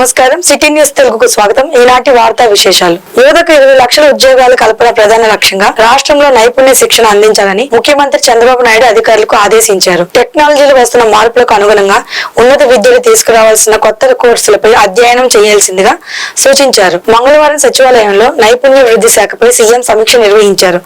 నమస్కారం. City news తెలుగుకు స్వాగతం. ఈనాటి వార్తా విశేషాలు. యువతకు ఇరవై లక్షల ఉద్యోగాల కల్పన ప్రధాన లక్ష్యంగా రాష్ట్రంలో నైపుణ్య శిక్షణ అందించాలని ముఖ్యమంత్రి చంద్రబాబు నాయుడు అధికారులకు ఆదేశించారు. టెక్నాలజీలో వస్తున్న మార్పులకు అనుగుణంగా ఉన్నత విద్యలు తీసుకురావాల్సిన కొత్త కోర్సులపై అధ్యయనం చేయాల్సిందిగా సూచించారు. మంగళవారం సచివాలయంలో నైపుణ్య వృద్ధి శాఖపై సీఎం సమీక్ష నిర్వహించారు.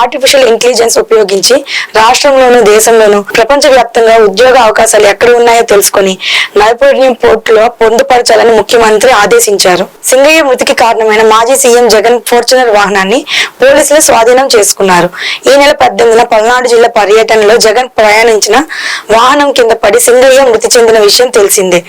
ఆర్టిఫిషియల్ ఇంటెలిజెన్స్ ఉపయోగించి రాష్ట్రంలోను దేశంలోనూ ప్రపంచ వ్యాప్తంగా ఉద్యోగ అవకాశాలు ఎక్కడ ఉన్నాయో తెలుసుకుని నైపుణ్యం పోర్టులో పొందుపరచాలని ముఖ్యమంత్రి ఆదేశించారు. సింగయ్య మృతికి కారణమైన మాజీ సీఎం జగన్ ఫార్చునర్ వాహనాన్ని పోలీసులు స్వాధీనం చేసుకున్నారు. ఈ నెల పద్దెనిమిదిన పల్నాడు జిల్లా పర్యటనలో జగన్ ప్రయాణించిన వాహనం కింద పడి సింగయ్య మృతి చెందిన విషయం తెలిసిందే.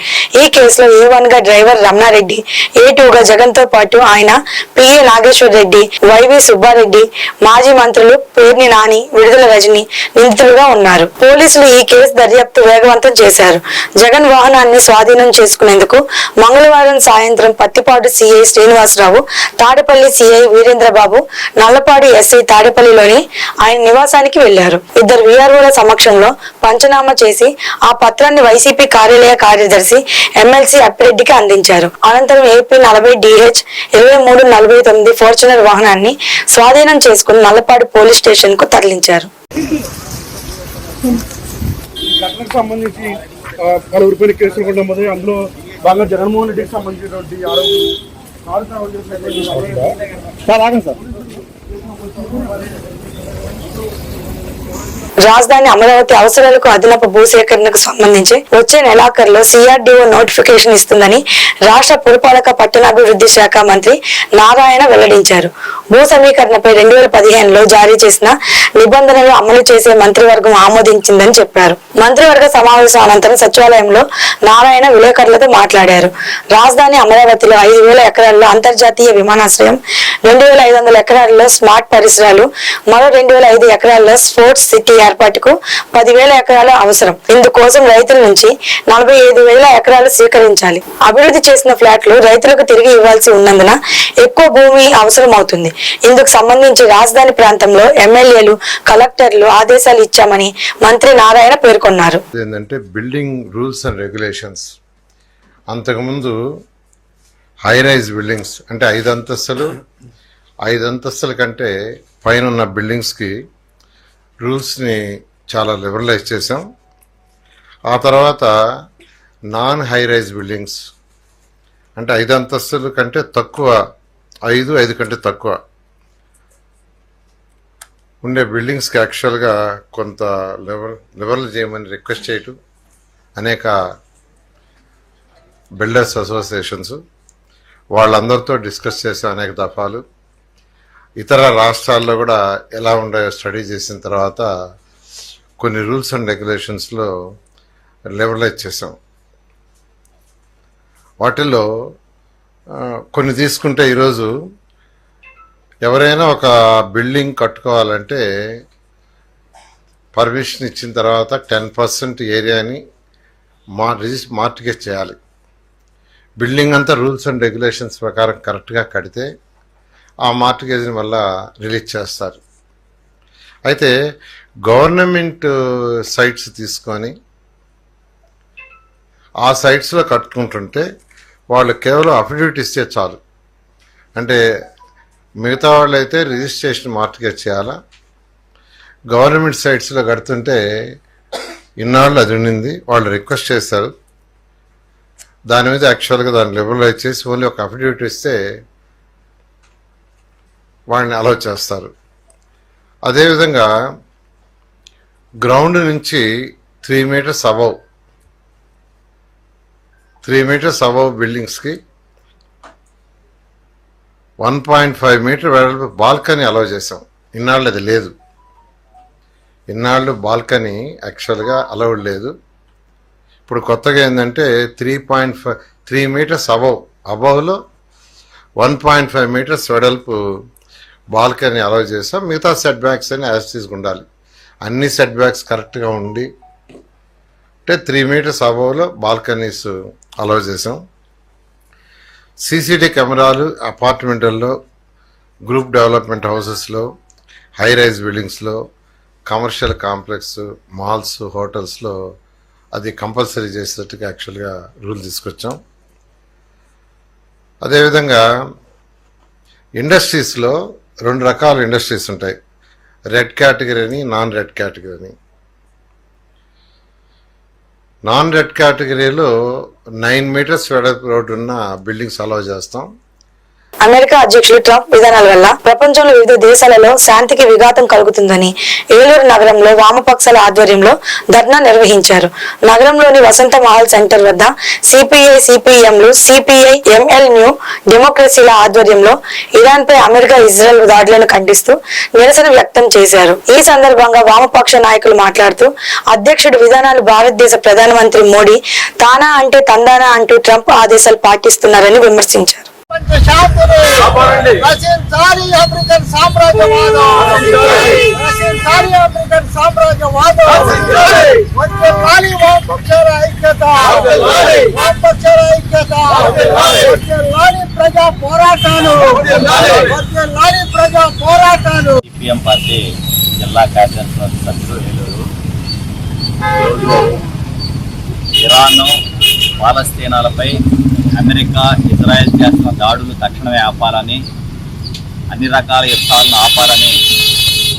ఈ కేసులో ఏ వన్గా డ్రైవర్ రమణారెడ్డి ఏ టూ గా జగన్తో పాటు ఆయన పిఏ నాగేశ్వర్ రెడ్డి వైవి సుబ్బారెడ్డి మాజీ మంత్రులు పేర్ని నాని విడుదల రజని నిందితులుగా ఉన్నారు. పోలీసులు ఈ కేసు దర్యాప్తు వేగవంతం చేశారు. జగన్ వాహనాన్ని స్వాధీనం చేసుకునేందుకు మంగళ మంగళవారం సాయంత్రం Pattipadu CI Srinivasarao Tadepalli CI Veerendrababu Nallapadu SI తాడేపల్లిలోని ఆయన నివాసానికి వెళ్ళారు ఇద్దరు వీఆర్ఓల సమక్షంలో పంచనామా చేసి ఆ పత్రాన్ని వైసీపీ కార్యాలయ కార్యదర్శి ఎమ్మెల్సీ అప్పిరెడ్డికి అందించారు. అనంతరం ఏపీ నలభై డిహెచ్ ఇరవై మూడు నలభై తొమ్మిది ఫార్చునర్ వాహనాన్ని స్వాధీనం చేసుకుని నల్లపాడు పోలీస్ స్టేషన్కు తరలించారు సంబంధించి కేసులు కూడా అందులో బాగా జగన్మోహన్ రెడ్డికి సంబంధించినటువంటి ఆరోగ్యం కారు ట్రావెల్ చేసినటువంటి సార్ ఆగండి సార్ రాజధాని అమరావతి అవసరాలకు అదనపు భూసేకరణకు సంబంధించి వచ్చే నెలాఖరులో సిఆర్డీఓ నోటిఫికేషన్ ఇస్తుందని రాష్ట్ర పురపాలక పట్టణాభివృద్ధి శాఖ మంత్రి నారాయణ వెల్లడించారు. భూ సమీకరణపై రెండు వేల పదిహేనులో జారీ చేసిన నిబంధనలు అమలు చేసే మంత్రివర్గం ఆమోదించిందని చెప్పారు. మంత్రివర్గ సమావేశం అనంతరం సచివాలయంలో నారాయణ విలేకరులతో మాట్లాడారు. రాజధాని అమరావతిలో ఐదు వేల ఎకరాల్లో అంతర్జాతీయ విమానాశ్రయం రెండు వేల ఐదు వందల ఎకరాల్లో స్మార్ట్ పరిసరాలు మరో రెండు వేల ఐదు ఎకరాల్లో స్పోర్ట్స్ సిటీ ఏర్పాటుకు పదివేల ఎకరాలు అవసరం. ఇందుకోసం రైతుల నుంచి నలభై ఐదు వేల ఎకరాలు స్వీకరించాలి అభివృద్ధి చేసిన ఫ్లాట్లు రైతులకు తిరిగి ఇవ్వాల్సి ఉన్నందున ఎక్కువ భూమి అవసరం అవుతుంది ఇందుకు సంబంధించి రాజధాని ప్రాంతంలో ఎమ్మెల్యేలు కలెక్టర్లు ఆదేశాలు ఇచ్చామని మంత్రి నారాయణ పేర్కొన్నారు. ఏంటంటే బిల్డింగ్ రూల్స్ అండ్ రెగ్యులేషన్స్. అంతకుముందు హై రైజ్ బిల్డింగ్స్ అంటే ఐదు అంతస్తులు ఐదు అంతస్తుల కంటే పైన ఉన్న బిల్డింగ్స్కి రూల్స్ని చాలా లిబరలైజ్ చేసాం ఆ తర్వాత నాన్ హై రైజ్ బిల్డింగ్స్ అంటే ఐదు అంతస్తుల కంటే తక్కువ ఐదు ఐదు కంటే తక్కువ ఉండే బిల్డింగ్స్కి యాక్చువల్గా కొంత లిబర్ లిబరల్ చేయమని రిక్వెస్ట్ చేయటం అనేక బిల్డర్స్ అసోసియేషన్స్ వాళ్ళందరితో డిస్కస్ చేసే అనేక దఫాలు. ఇతర రాష్ట్రాల్లో కూడా ఎలా ఉన్నాయో స్టడీ చేసిన తర్వాత కొన్ని రూల్స్ అండ్ రెగ్యులేషన్స్లో లెవలైజ్ చేసాం వాటిల్లో కొన్ని తీసుకుంటే ఈరోజు ఎవరైనా ఒక బిల్డింగ్ కట్టుకోవాలంటే పర్మిషన్ ఇచ్చిన తర్వాత టెన్ పర్సెంట్ ఏరియాని మా రిజిస్ట్ మార్టిగేజ్ చేయాలి. బిల్డింగ్ అంతా రూల్స్ అండ్ రెగ్యులేషన్స్ ప్రకారం కరెక్ట్గా కడితే ఆ మార్టిగేజ్ని మళ్ళా రిలీజ్ చేస్తారు. అయితే గవర్నమెంట్ సైట్స్ తీసుకొని ఆ సైట్స్లో కట్టుకుంటుంటే వాళ్ళు కేవలం అఫిడవిట్ ఇస్తే చాలు. అంటే మిగతా వాళ్ళు అయితే రిజిస్ట్రేషన్ మార్టిగేజ్ చేయాలా? గవర్నమెంట్ సైట్స్లో కడుతుంటే ఇన్నాళ్ళు అది ఉండింది వాళ్ళు రిక్వెస్ట్ చేశారు. దాని మీద యాక్చువల్గా దాన్ని లిబరలైజ్ చేసి ఓన్లీ ఒక అఫిడవిట్ ఇస్తే వాడిని అలౌ చేస్తారు. అదేవిధంగా గ్రౌండ్ నుంచి three metres above three metres above బిల్డింగ్స్కి one point five metre వెడల్పు బాల్కనీ అలౌ చేసాం ఇన్నాళ్ళు అది లేదు. ఇన్నాళ్ళు బాల్కనీ యాక్చువల్గా అలౌడ్ లేదు. ఇప్పుడు కొత్తగా ఏంటంటే three point five three metres above అబవ్లో one point five metres వెడల్పు బాల్కనీ అలౌ చేసాం మిగతా సెట్ బ్యాక్స్ అని యాజ్ ఉండాలి. అన్ని సెట్ బ్యాక్స్ కరెక్ట్గా ఉండి అంటే త్రీ మీటర్స్ అబవ్లో బాల్కనీస్ అలౌ చేసాం. సీసీటీ కెమెరాలు అపార్ట్మెంట్లలో గ్రూప్ డెవలప్మెంట్ హౌసెస్లో హై రైజ్ బిల్డింగ్స్లో కమర్షియల్ కాంప్లెక్స్ మాల్స్ హోటల్స్లో అది కంపల్సరీ చేసేటట్టుగా యాక్చువల్గా రూల్ తీసుకొచ్చాం. అదేవిధంగా ఇండస్ట్రీస్లో రెండు రకాల ఇండస్ట్రీస్ ఉంటాయి. రెడ్ కేటగిరీ అని నాన్ రెడ్ కేటగిరీ అని. నాన్ రెడ్ కేటగిరీలో నైన్ మీటర్స్ వెడల్పు రోడ్డు ఉన్న బిల్డింగ్స్ అలౌ చేస్తాం. అమెరికా అధ్యక్షులు ట్రంప్ విధానాల వల్ల ప్రపంచంలో వివిధ దేశాలలో శాంతికి విఘాతం కలుగుతుందని ఏలూరు నగరంలో వామపక్షాల ఆధ్వర్యంలో ధర్నా నిర్వహించారు. నగరంలోని వసంత మహల్ సెంటర్ వద్ద సిపిఐ సిపిఎంలు సిపిఐ ఎంఎల్ న్యూ డెమోక్రసీల ఆధ్వర్యంలో ఇరాన్ పై అమెరికా ఇజ్రాయెల్ దాడులను ఖండిస్తూ నిరసన వ్యక్తం చేశారు. ఈ సందర్భంగా వామపక్ష నాయకులు మాట్లాడుతూ అధ్యక్షుడు విధానాలు భారతదేశ ప్రధానమంత్రి మోడీ తానా అంటే తందానా అంటూ ట్రంప్ ఆదేశాలు పాటిస్తున్నారని విమర్శించారు. శాంతిని రచించాలి అమెరికన్ సామ్రాజ్యవాదం. రచించాలి అమెరికన్ సామ్రాజ్యవాదం. వచ్చేలాలి వామపక్షాల ఐక్యత. వామపక్షాల ఐక్యత. వచ్చేలాలి ప్రజా పోరాటాలు. వచ్చేలాలి ప్రజా పోరాటాలు. సిపిఎం పార్టీ జిల్లా కార్యదర్శి సభ్యులు ఇరాన్ పాలస్తీనాలపై అమెరికా ఇజ్రాయెల్ చేస్తున్న దాడులు తక్షణమే ఆపాలని అన్ని రకాల యుద్ధాలను ఆపాలని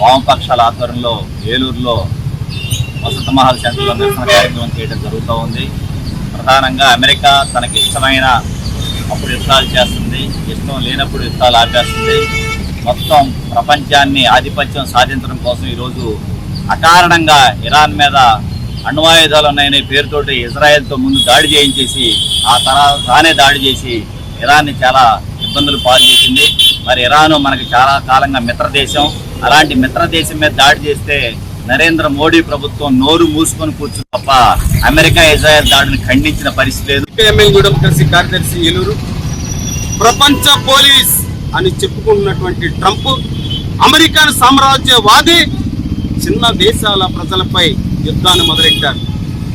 వామపక్షాల ఆధ్వర్యంలో ఏలూరులో వసంత మహల్ సెంటర్లో నిరసన కార్యక్రమం చేయడం జరుగుతూ ఉంది. ప్రధానంగా అమెరికా తనకి ఇష్టమైన అప్పుడు యుద్ధాలు చేస్తుంది ఇష్టం లేనప్పుడు యుద్ధాలు ఆపేస్తుంది. మొత్తం ప్రపంచాన్ని ఆధిపత్యం సాధించడం కోసం ఈరోజు అకారణంగా ఇరాన్ మీద అణ్వాయుధాలు ఉన్నాయనే పేరుతోటి ఇజ్రాయెల్తో ముందు దాడి చేయించేసి ఆ తర్వాత తానే దాడి చేసి ఇరాన్ని చాలా ఇబ్బందులు పాలు చేసింది. మరి ఇరాను మనకి చాలా కాలంగా మిత్ర దేశం అలాంటి మిత్ర దేశం మీద దాడి చేస్తే నరేంద్ర మోడీ ప్రభుత్వం నోరు మూసుకొని కూర్చుని తప్ప అమెరికా ఇజ్రాయెల్ దాడిని ఖండించిన పరిస్థితి లేదు. ఎమ్మెల్యే డెమోక్రసీ కార్యదర్శి ఏలూరు. ప్రపంచ పోలీస్ అని చెప్పుకుంటున్నటువంటి ట్రంప్ అమెరికన్ సామ్రాజ్యవాది చిన్న దేశాల ప్రజలపై యుద్ధాన్ని మొదలెట్టారు.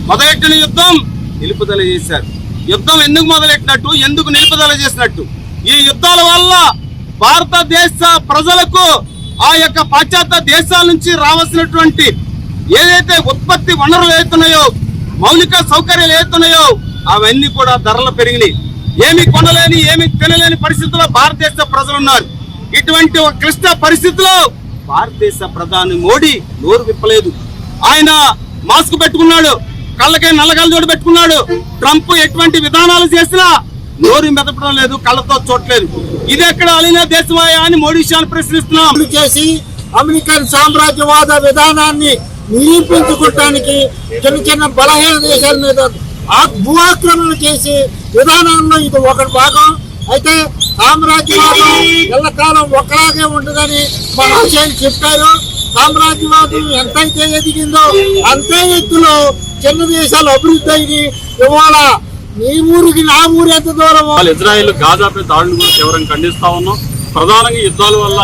మొదలెట్టిన యుద్ధం నిలుపుదల చేశారు. యుద్ధం ఎందుకు మొదలెట్టినట్టు? ఎందుకు నిలుపుదల చేసినట్టు? ఈ యుద్ధాల వల్ల భారతదేశ ప్రజలకు ఆ యొక్క పాశ్చాత్య దేశాల నుంచి రావాల్సినటువంటి ఏదైతే ఉత్పత్తి వనరులు ఏతున్నాయో మౌలిక సౌకర్యాలు ఏతున్నాయో అవన్నీ కూడా ధరలు పెరిగినాయి. ఏమి కొనలేని ఏమి తినలేని పరిస్థితుల్లో భారతదేశ ప్రజలు ఉన్నారు. ఇటువంటి ఒక క్లిష్ట పరిస్థితిలో భారతదేశ ప్రధాని మోడీ నోరు విప్పలేదు. ఆయన మాస్క్ పెట్టుకున్నాడు కళ్ళకే నల్లగల జోడు పెట్టుకున్నాడు. ట్రంప్ ఎటువంటి విధానాలు చేసినా నోరు మెదపడం లేదు కళ్ళతో చూడలేదు ఇది ఎక్కడ అలిన దేశమాయా అని మోడీ షాను ప్రశ్నిస్తున్నాం. చేసి అమెరికన్ సామ్రాజ్యవాద విధానాన్ని నిరూపించుకోవటానికి చిన్న చిన్న బలహీన దేశాల మీద ఆ- భూ ఆక్రమణ చేసి విధానంలో ఇది ఒక భాగం. అయితే సామ్రాజ్యవాదం ఎల్లకాలం ఒకలాగే ఉంటుందని మన ఆశయం చెప్పారు. సామ్రాజ్యవాదం ఎంతైతే ఎదిగిందో అంతే ఎత్తులో చిన్న దేశాలు అభివృద్ధి అయ్యి ఇవాళ నీ ఊరికి నా ఊరు ఎంత దూరం వాళ్ళు ఇజ్రాయెల్ గాజాపై దాడులు కూడా తీవ్రంగా ఖండిస్తా ఉన్నాం. ప్రధానంగా యుద్ధాల వల్ల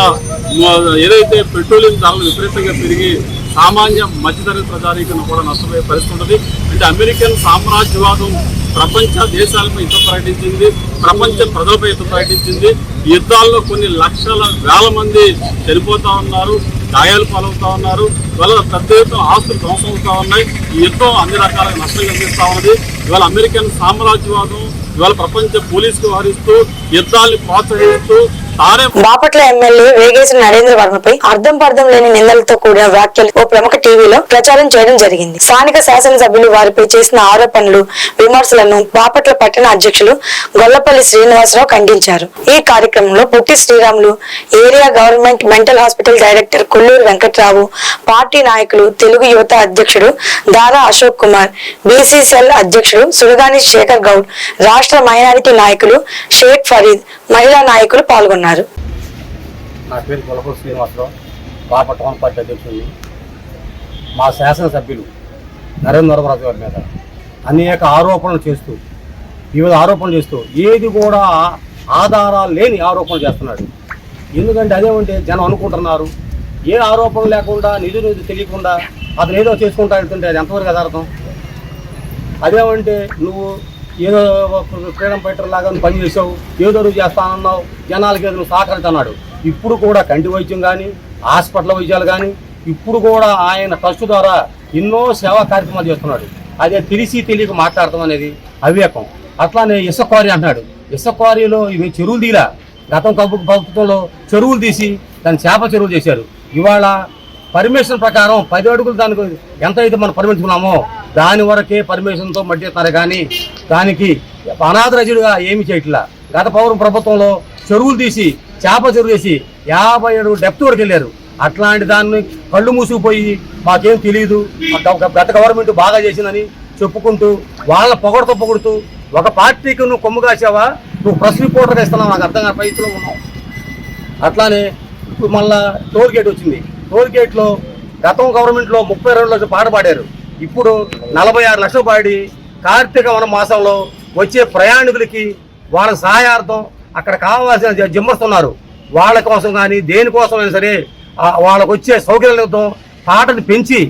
ఏదైతే పెట్రోలియం ధరలు విపరీతంగా పెరిగి సామాన్య మధ్యతరగతి ప్రజానీకరణ కూడా నష్టపోయే పరిస్థితి ఉంటుంది అంటే అమెరికన్ సామ్రాజ్యవాదం ప్రపంచ దేశాలపై యుద్ధం ప్రకటించింది ప్రపంచ ప్రజలపై యుద్ధం ప్రకటించింది. యుద్ధాల్లో కొన్ని లక్షల వేల మంది చనిపోతా ఉన్నారు. గాయాలు పాలవుతా ఉన్నారు. ఇవాళ పెద్ద ఎత్తున ఆస్తులు ధ్వంసం అవుతా ఉన్నాయి. ఈ యుద్ధం అన్ని రకాల నష్టం కలిగిస్తా ఉన్నది. ఇవాళ అమెరికన్ సామ్రాజ్యవాదం ఇవాళ ప్రపంచ పోలీసుకు వారిస్తూ యుద్ధాన్ని ప్రోత్సహిస్తూ బాపట్ల ఎమ్మెల్యే వేగేసిన నరేంద్ర వర్మపై అర్థం పర్థం లేని నిందలతో కూడిన వ్యాఖ్యలు ఓ ప్రముఖ టీవీలో ప్రచారం చేయడం జరిగింది. స్థానిక శాసనసభ్యులు వారిపై చేసిన ఆరోపణలు విమర్శలను బాపట్ల పట్టణ అధ్యక్షులు గొల్లపల్లి శ్రీనివాసరావు ఖండించారు. ఈ కార్యక్రమంలో Putti Sriramulu area government mental hospital director Kolluru Venkatrao party నాయకులు తెలుగు యువత అధ్యక్షుడు దారా అశోక్ కుమార్ బీసీసీఎల్ అధ్యక్షుడు సురగాని శేఖర్ గౌడ్ రాష్ట్ర మైనారిటీ నాయకులు షేక్ ఫరీద్ మహిళా నాయకులు పాల్గొన్నారు. నా పేరు గొలపూర్ శ్రీనివాసరావు బాప టౌన్ పార్టీ అధ్యక్షుడిని. మా శాసనసభ్యులు నరేంద్ర వరరాజు గారి మీద అనేక ఆరోపణలు చేస్తూ వివిధ ఆరోపణలు చేస్తూ ఏది కూడా ఆధారాలు లేని ఆరోపణలు చేస్తున్నాడు. ఎందుకంటే అదేమంటే జనం అనుకుంటున్నారు. ఏ ఆరోపణ లేకుండా నిధు నిధి తెలియకుండా అతను ఏదో చేసుకుంటా వెళ్తుంటే అది ఎంతవరకు యథార్థం? అదేమంటే నువ్వు ఏదో ఫ్రీడమ్ ఫైటర్ లాగా పని చేసావు ఏదో నువ్వు చేస్తానన్నావు జనాలకి ఏదో నువ్వు సహకరిస్తున్నాడు ఇప్పుడు కూడా కంటి వైద్యం కానీ హాస్పిటల్ వైద్యాలు కానీ ఇప్పుడు కూడా ఆయన ట్రస్ట్ ద్వారా ఎన్నో సేవా కార్యక్రమాలు చేస్తున్నాడు. అదే తెలిసి తెలియక మాట్లాడటం అనేది అవివేకం. అట్లానే ఇసుక అన్నాడు అంటున్నాడు. ఇసుక ఇవి చెరువులు తీలా గతం కబ్బు ప్రభుత్వంలో చెరువులు తీసి దాన్ని చేప చెరువులు చేశారు. ఇవాళ పర్మిషన్ ప్రకారం పది అడుగులు దానికి ఎంత అయితే మనం పరిమించుకున్నామో దాని వరకే పర్మిషన్తో మట్టిస్తారు కానీ దానికి అనాథరజుడుగా ఏమి చేయట్లా. గత పౌరం ప్రభుత్వంలో చెరువులు తీసి చేప చెరువు చేసి యాభై ఏడు డెప్త్ వరకు వెళ్ళారు. అట్లాంటి దాన్ని కళ్ళు మూసుకుపోయి మాకేం తెలియదు గత గవర్నమెంట్ బాగా చేసిందని చెప్పుకుంటూ వాళ్ళ పొగడుతో పొగుడుతూ ఒక పార్టీకి నువ్వు కొమ్ము కాసావా నువ్వు ప్రెస్ రిపోర్టర్గా ఇస్తున్నావు నాకు అర్థం కాని పరిస్థితిలో ఉన్నావు అట్లానే ఇప్పుడు మళ్ళా టోల్ గేట్ వచ్చింది. టోల్ గేట్లో గతం గవర్నమెంట్లో ముప్పై రెండు లక్షలు పాట పాడారు. ఇప్పుడు నలభై ఆరు లక్షలు పాడి కార్తీక వన మాసంలో వచ్చే ప్రయాణికులకి వాళ్ళ సహాయార్థం అక్కడ కావాల్సిన జిమ్మస్తున్నారు. వాళ్ళ కోసం కానీ దేనికోసమైనా సరే వాళ్ళకు వచ్చే సౌకర్యాలతో పాటను పెంచి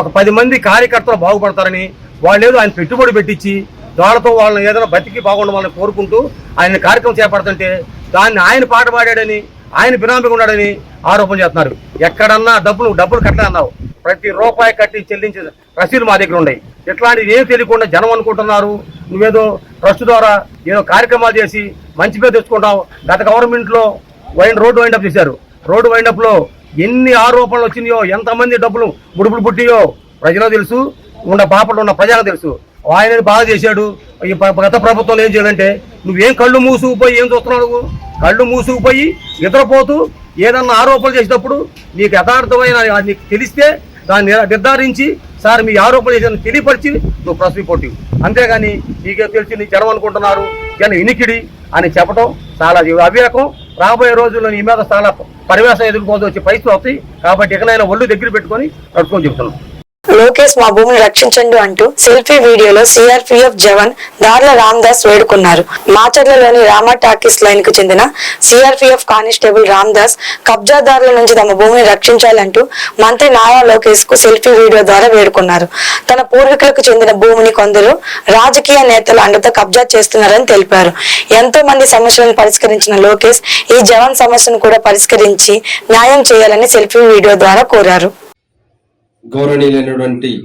ఒక పది మంది కార్యకర్తలు బాగుపడతారని వాళ్ళు ఏదో ఆయన పెట్టుబడి పెట్టించి వాళ్ళతో వాళ్ళని ఏదైనా బతికి బాగుండమని కోరుకుంటూ ఆయన కార్యక్రమం చేపడుతుంటే దాన్ని ఆయన పాట పాడాడని ఆయన బినామీగా ఉన్నాడని ఆరోపణ చేస్తున్నారు. ఎక్కడన్నా డబ్బులు డబ్బులు కట్టలే అన్నావు. ప్రతి రూపాయి కట్టి చెల్లించే రసీదు మా దగ్గర ఉన్నాయి. ఇట్లాంటివి ఏం తెలియకుండా జనం అనుకుంటున్నారు. నువ్వేదో ట్రస్ట్ ద్వారా ఏదో కార్యక్రమాలు చేసి మంచి పేరు తెచ్చుకుంటావు. గత గవర్నమెంట్లో వైండ్ రోడ్డు వైండప్ చేశారు. రోడ్డు వైండప్లో ఎన్ని ఆరోపణలు వచ్చినాయో ఎంతమంది డబ్బులు బుడుపులు పుట్టియో ప్రజలకు తెలుసు. ఉన్న బాపట్లో ఉన్న ప్రజలకు తెలుసు. ఆయన బాగా చేశాడు. ఈ గత ప్రభుత్వంలో ఏం చేయాలంటే నువ్వేం కళ్ళు మూసుకుపోయి ఏం చూస్తున్నావు నువ్వు? కళ్ళు మూసుకుపోయి నిద్రపోతూ ఏదన్నా ఆరోపణలు చేసేటప్పుడు నీకు యథార్థమైన నీకు తెలిస్తే దాన్ని నిర్ధారించి సార్ మీ ఆరోపణ చేసిన తెలియపరిచి నువ్వు ప్రెస్ రిపోర్ట్ ఇవ్వు. అంతేగాని నీకే తెలిసి నీ చెడమనుకుంటున్నారు జన ఇనికిడి అని చెప్పడం చాలా అవివేకం రాబోయే రోజుల్లో నీ మీద చాలా పరివేశం ఎదుర్కోవాల్సి వచ్చే పరిస్థితి అవుతాయి కాబట్టి ఇకనైనా ఒళ్ళు దగ్గర పెట్టుకొని కట్టుకొని చెప్తున్నాం. లోకేష్ మా భూమిని రక్షించండి అంటూ సెల్ఫీ వీడియోలో సిఆర్పిఎఫ్ జవాన్ దార్ల రామ్దాస్ వేడుకున్నారు. మాచర్లలోని రామా టాకీస్ లైన్కు చెందిన సిఆర్పిఎఫ్ కానిస్టేబుల్ రామ్దాస్ కబ్జాదారుల నుంచి తమ భూమిని రక్షించాలంటూ మంత్రి నారా లోకేష్కు సెల్ఫీ వీడియో ద్వారా వేడుకున్నారు. తన పూర్వీకులకు చెందిన భూమిని కొందరు రాజకీయ నేతల అండతో కబ్జా చేస్తున్నారని తెలిపారు. ఎంతో మంది సమస్యలను పరిష్కరించిన లోకేష్ ఈ జవాన్ సమస్యను కూడా పరిష్కరించి న్యాయం చేయాలని సెల్ఫీ వీడియో ద్వారా కోరారు. గౌరవనీయులైనటువంటి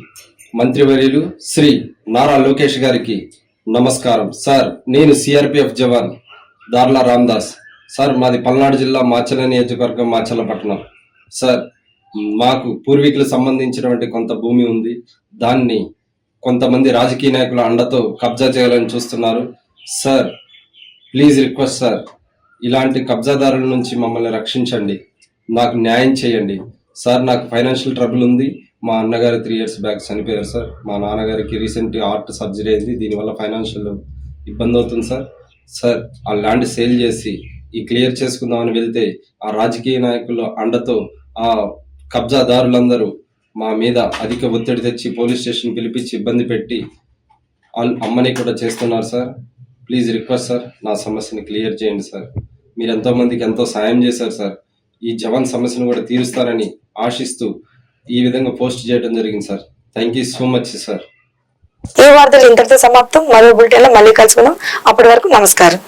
మంత్రివర్యులు శ్రీ నారా లోకేష్ గారికి నమస్కారం. సార్ నేను సిఆర్పిఎఫ్ జవాన్ దార్లా రామ్దాస్. సార్ మాది పల్నాడు జిల్లా మాచల నియోజకవర్గం మాచల పట్టణం. సార్ మాకు పూర్వీకులకు సంబంధించినటువంటి కొంత భూమి ఉంది. దాన్ని కొంతమంది రాజకీయ నాయకుల అండతో కబ్జా చేయాలని చూస్తున్నారు. సార్ ప్లీజ్ రిక్వెస్ట్ సార్ ఇలాంటి కబ్జాదారుల నుంచి మమ్మల్ని రక్షించండి. నాకు న్యాయం చేయండి. సార్ నాకు ఫైనాన్షియల్ ట్రబుల్ ఉంది. మా అన్నగారు త్రీ ఇయర్స్ బ్యాక్ చనిపోయారు సార్. మా నాన్నగారికి రీసెంట్ హార్ట్ సర్జరీ అయింది. దీనివల్ల ఫైనాన్షియల్ ఇబ్బంది అవుతుంది సార్. సార్ ఆ ల్యాండ్ సేల్ చేసి ఈ క్లియర్ చేసుకుందామని వెళ్తే ఆ రాజకీయ నాయకుల అండతో ఆ కబ్జాదారులందరూ మా మీద అధిక ఒత్తిడి తెచ్చి పోలీస్ స్టేషన్ పిలిపించి ఇబ్బంది పెట్టి అమ్మని కూడా చేస్తున్నారు సార్. ప్లీజ్ రిక్వెస్ట్ సార్ నా సమస్యని క్లియర్ చేయండి సార్. మీరు ఎంతోమందికి ఎంతో సాయం చేశారు సార్. ఈ జవాన్ సమస్యను కూడా తీరుస్తారని ఆశిస్తూ ఈ విధంగా పోస్ట్ చేయడం జరిగింది sir. Thank you so much sir. ఈ వార్తలు ఇంతటితో సమాప్తం. మరో బులెటిన్ మళ్ళీ కలుసుకుందాం. అప్పటి వరకు నమస్కారం.